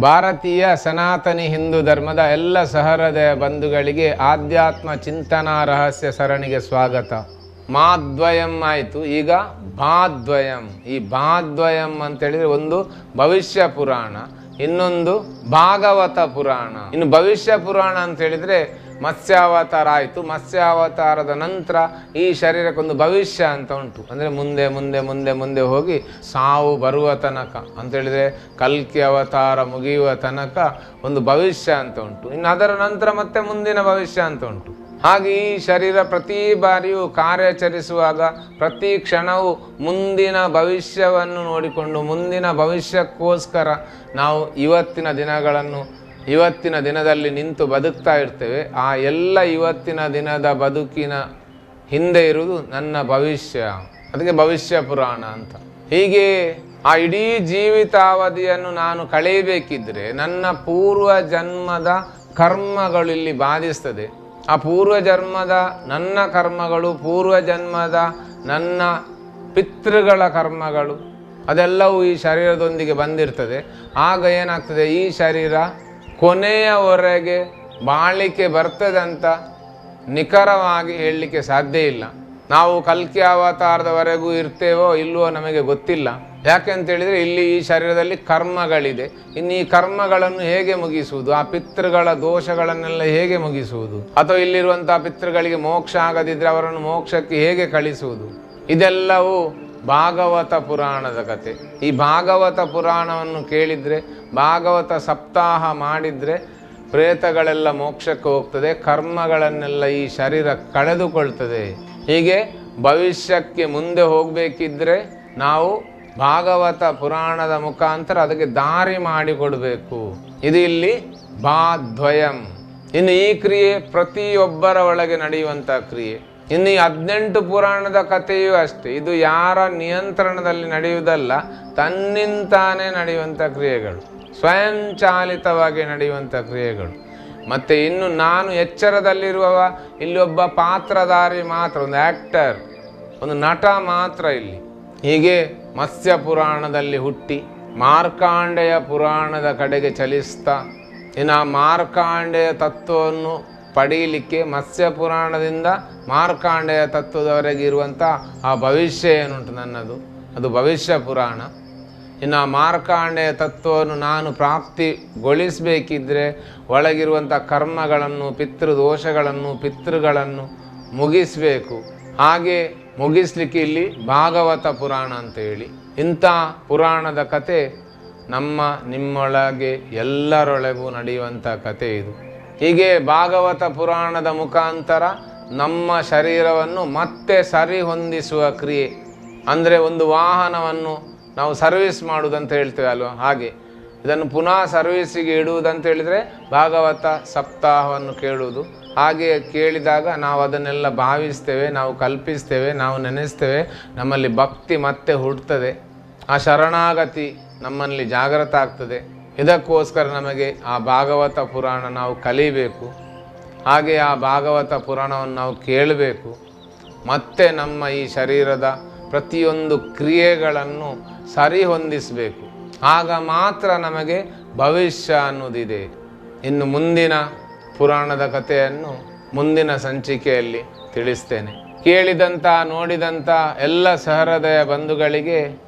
ಭಾರತೀಯ ಸನಾತನಿ ಹಿಂದೂ ಧರ್ಮದ ಎಲ್ಲ ಸಹೃದಯ ಬಂಧುಗಳಿಗೆ ಆಧ್ಯಾತ್ಮ ಚಿಂತನಾ ರಹಸ್ಯ ಸರಣಿಗೆ ಸ್ವಾಗತ. ಮಾದ್ವಯಂ ಆಯಿತು. ಈಗ ಭಾದ್ವಯಂ. ಈ ಭಾದ್ವಯಂ ಅಂತೇಳಿದರೆ ಒಂದು ಭವಿಷ್ಯ ಪುರಾಣ, ಇನ್ನೊಂದು ಭಾಗವತ ಪುರಾಣ. ಇನ್ನು ಭವಿಷ್ಯ ಪುರಾಣ ಅಂತ ಹೇಳಿದ್ರೆ ಮತ್ಸ್ಯಾವತಾರ ಆಯಿತು ಮತ್ಸ್ಯಾವತಾರದ ನಂತರ ಈ ಶರೀರಕ್ಕೊಂದು ಭವಿಷ್ಯ ಅಂತ ಉಂಟು. ಅಂದರೆ ಮುಂದೆ ಮುಂದೆ ಮುಂದೆ ಮುಂದೆ ಹೋಗಿ ಸಾವು ಬರುವ ತನಕ. ಅಂತೇಳಿದರೆ ಕಲ್ಕಿ ಅವತಾರ ಮುಗಿಯುವ ತನಕ ಒಂದು ಭವಿಷ್ಯ ಅಂತ ಉಂಟು. ಇನ್ನು ಅದರ ನಂತರ ಮತ್ತೆ ಮುಂದಿನ ಭವಿಷ್ಯ ಅಂತ ಉಂಟು. ಹಾಗೆ ಈ ಶರೀರ ಪ್ರತಿ ಬಾರಿಯೂ ಕಾರ್ಯಾಚರಿಸುವಾಗ ಪ್ರತಿ ಕ್ಷಣವೂ ಮುಂದಿನ ಭವಿಷ್ಯವನ್ನು ನೋಡಿಕೊಂಡು ಮುಂದಿನ ಭವಿಷ್ಯಕ್ಕೋಸ್ಕರ ನಾವು ಇವತ್ತಿನ ದಿನಗಳನ್ನು ಇವತ್ತಿನ ದಿನದಲ್ಲಿ ನಿಂತು ಬದುಕ್ತಾ ಇರ್ತೇವೆ. ಆ ಎಲ್ಲ ಇವತ್ತಿನ ದಿನದ ಬದುಕಿನ ಹಿಂದೆ ಇರುವುದು ನನ್ನ ಭವಿಷ್ಯ. ಅದಕ್ಕೆ ಭವಿಷ್ಯ ಪುರಾಣ ಅಂತ. ಹೀಗೆ ಆ ಇಡೀ ಜೀವಿತಾವಧಿಯನ್ನು ನಾನು ಕಳೆಯಬೇಕಿದ್ರೆ ನನ್ನ ಪೂರ್ವ ಜನ್ಮದ ಕರ್ಮಗಳು ಇಲ್ಲಿ ಬಾಧಿಸ್ತದೆ. ಆ ಪೂರ್ವ ಜನ್ಮದ ನನ್ನ ಕರ್ಮಗಳು, ಪೂರ್ವ ಜನ್ಮದ ನನ್ನ ಪಿತೃಗಳ ಕರ್ಮಗಳು ಅದೆಲ್ಲವೂ ಈ ಶರೀರದೊಂದಿಗೆ ಬಂದಿರ್ತದೆ. ಆಗ ಏನಾಗ್ತದೆ? ಈ ಶರೀರ ಕೊನೆಯವರೆಗೆ ಬಾಳಿಕೆ ಬರ್ತದಂತ ನಿಖರವಾಗಿ ಹೇಳಲಿಕ್ಕೆ ಸಾಧ್ಯ ಇಲ್ಲ. ನಾವು ಕಲ್ಕಿ ಅವತಾರದವರೆಗೂ ಇರ್ತೇವೋ ಇಲ್ಲವೋ ನಮಗೆ ಗೊತ್ತಿಲ್ಲ. ಯಾಕೆ ಅಂತ ಹೇಳಿದ್ರೆ ಇಲ್ಲಿ ಈ ಶರೀರದಲ್ಲಿ ಕರ್ಮಗಳಿದೆ. ಇನ್ನು ಈ ಕರ್ಮಗಳನ್ನು ಹೇಗೆ ಮುಗಿಸುವುದು? ಆ ಪಿತೃಗಳ ದೋಷಗಳನ್ನೆಲ್ಲ ಹೇಗೆ ಮುಗಿಸುವುದು? ಅಥವಾ ಇಲ್ಲಿರುವಂಥ ಪಿತೃಗಳಿಗೆ ಮೋಕ್ಷ ಆಗದಿದ್ದರೆ ಅವರನ್ನು ಮೋಕ್ಷಕ್ಕೆ ಹೇಗೆ ಕಳಿಸುವುದು? ಇದೆಲ್ಲವೂ ಭಾಗವತ ಪುರಾಣದ ಕತೆ. ಈ ಭಾಗವತ ಪುರಾಣವನ್ನು ಕೇಳಿದರೆ, ಭಾಗವತ ಸಪ್ತಾಹ ಮಾಡಿದರೆ ಪ್ರೇತಗಳೆಲ್ಲ ಮೋಕ್ಷಕ್ಕೆ ಹೋಗ್ತದೆ, ಕರ್ಮಗಳನ್ನೆಲ್ಲ ಈ ಶರೀರ ಕಳೆದುಕೊಳ್ತದೆ. ಹೀಗೆ ಭವಿಷ್ಯಕ್ಕೆ ಮುಂದೆ ಹೋಗಬೇಕಿದ್ರೆ ನಾವು ಭಾಗವತ ಪುರಾಣದ ಮುಖಾಂತರ ಅದಕ್ಕೆ ದಾರಿ ಮಾಡಿಕೊಡಬೇಕು. ಇದು ಇಲ್ಲಿ ಬಾದ್ವಯಂ ಇನ್ನು ಈ ಕ್ರಿಯೆ ಪ್ರತಿಯೊಬ್ಬರ ಒಳಗೆ ನಡೆಯುವಂಥ ಕ್ರಿಯೆ. ಇನ್ನು ಈ ಹದಿನೆಂಟು ಪುರಾಣದ ಕಥೆಯೂ ಅಷ್ಟೇ. ಇದು ಯಾರ ನಿಯಂತ್ರಣದಲ್ಲಿ ನಡೆಯುವುದಲ್ಲ ತನ್ನಿಂತಾನೇ ನಡೆಯುವಂಥ ಕ್ರಿಯೆಗಳು, ಸ್ವಯಂಚಾಲಿತವಾಗಿ ನಡೆಯುವಂಥ ಕ್ರಿಯೆಗಳು. ಮತ್ತು ಇನ್ನು ನಾನು ಎಚ್ಚರದಲ್ಲಿರುವವ ಒಬ್ಬ ಪಾತ್ರಧಾರಿ ಮಾತ್ರ, ಒಂದು ಆ್ಯಕ್ಟರ್ ಒಂದು ನಟ ಮಾತ್ರ ಇಲ್ಲಿ. ಹೀಗೆ ಮತ್ಸ್ಯ ಪುರಾಣದಲ್ಲಿ ಹುಟ್ಟಿ, ಮಾರ್ಕಾಂಡೆಯ ಪುರಾಣದ ಕಡೆಗೆ ಚಲಿಸ್ತಾ, ಇನ್ನು ಆ ಮಾರ್ಕಾಂಡೆಯ ತತ್ವವನ್ನು ಪಡೀಲಿಕ್ಕೆ ಮತ್ಸ್ಯ ಪುರಾಣದಿಂದ ಮಾರ್ಕಾಂಡೆಯ ತತ್ವದವರೆಗೆ ಇರುವಂಥ ಆ ಭವಿಷ್ಯ ಏನುಂಟು ನನ್ನದು? ಅದು ಭವಿಷ್ಯ ಪುರಾಣ. ಇನ್ನು ಆ ಮಾರ್ಕಾಂಡೆಯ ತತ್ವವನ್ನು ನಾನು ಪ್ರಾಪ್ತಿಗೊಳಿಸಬೇಕಿದ್ರೆ ಒಳಗಿರುವಂಥ ಕರ್ಮಗಳನ್ನು, ಪಿತೃದೋಷಗಳನ್ನು, ಪಿತೃಗಳನ್ನು ಮುಗಿಸಬೇಕು. ಹಾಗೆ ಮುಗಿಸ್ಲಿಕ್ಕೆ ಇಲ್ಲಿ ಭಾಗವತ ಪುರಾಣ ಅಂತ ಹೇಳಿ ಇಂಥ ಪುರಾಣದ ಕತೆ ನಮ್ಮ ನಿಮ್ಮೊಳಗೆ ಎಲ್ಲರೊಳಗೂ ನಡೆಯುವಂಥ ಕತೆ ಇದು. ಹೀಗೆ ಭಾಗವತ ಪುರಾಣದ ಮುಖಾಂತರ ನಮ್ಮ ಶರೀರವನ್ನು ಮತ್ತೆ ಸರಿ ಹೊಂದಿಸುವ ಕ್ರಿಯೆ. ಅಂದರೆ ಒಂದು ವಾಹನವನ್ನು ನಾವು ಸರ್ವಿಸ್ ಮಾಡುವುದಂತ ಹೇಳ್ತೇವೆ ಅಲ್ವಾ? ಹಾಗೆ. ಇದನ್ನು ಪುನಃ ಸರ್ವಿಸಿಗೆ ಇಡುವುದಂತ ಹೇಳಿದರೆ ಭಾಗವತ ಸಪ್ತಾಹವನ್ನು ಕೇಳುವುದು. ಹಾಗೆ ಕೇಳಿದಾಗ ನಾವು ಅದನ್ನೆಲ್ಲ ಭಾವಿಸ್ತೇವೆ, ನಾವು ಕಲ್ಪಿಸ್ತೇವೆ, ನಾವು ನೆನೆಸ್ತೇವೆ. ನಮ್ಮಲ್ಲಿ ಭಕ್ತಿ ಮತ್ತೆ ಹುಡ್ತದೆ ಆ ಶರಣಾಗತಿ ನಮ್ಮಲ್ಲಿ ಜಾಗೃತ ಆಗ್ತದೆ. ಇದಕ್ಕೋಸ್ಕರ ನಮಗೆ ಆ ಭಾಗವತ ಪುರಾಣ ನಾವು ಕಲಿಬೇಕು. ಹಾಗೆ ಆ ಭಾಗವತ ಪುರಾಣವನ್ನು ನಾವು ಕೇಳಬೇಕು. ಮತ್ತೆ ನಮ್ಮ ಈ ಶರೀರದ ಪ್ರತಿಯೊಂದು ಕ್ರಿಯೆಗಳನ್ನು ಸರಿ ಹೊಂದಿಸಬೇಕು ಆಗ ಮಾತ್ರ ನಮಗೆ ಭವಿಷ್ಯ ಅನ್ನೋದಿದೆ. ಇನ್ನು ಮುಂದಿನ ಪುರಾಣದ ಕಥೆಯನ್ನು ಮುಂದಿನ ಸಂಚಿಕೆಯಲ್ಲಿ ತಿಳಿಸ್ತೇನೆ. ಕೇಳಿದಂಥ ನೋಡಿದಂಥ ಎಲ್ಲ ಸಹೃದಯ ಬಂಧುಗಳಿಗೆ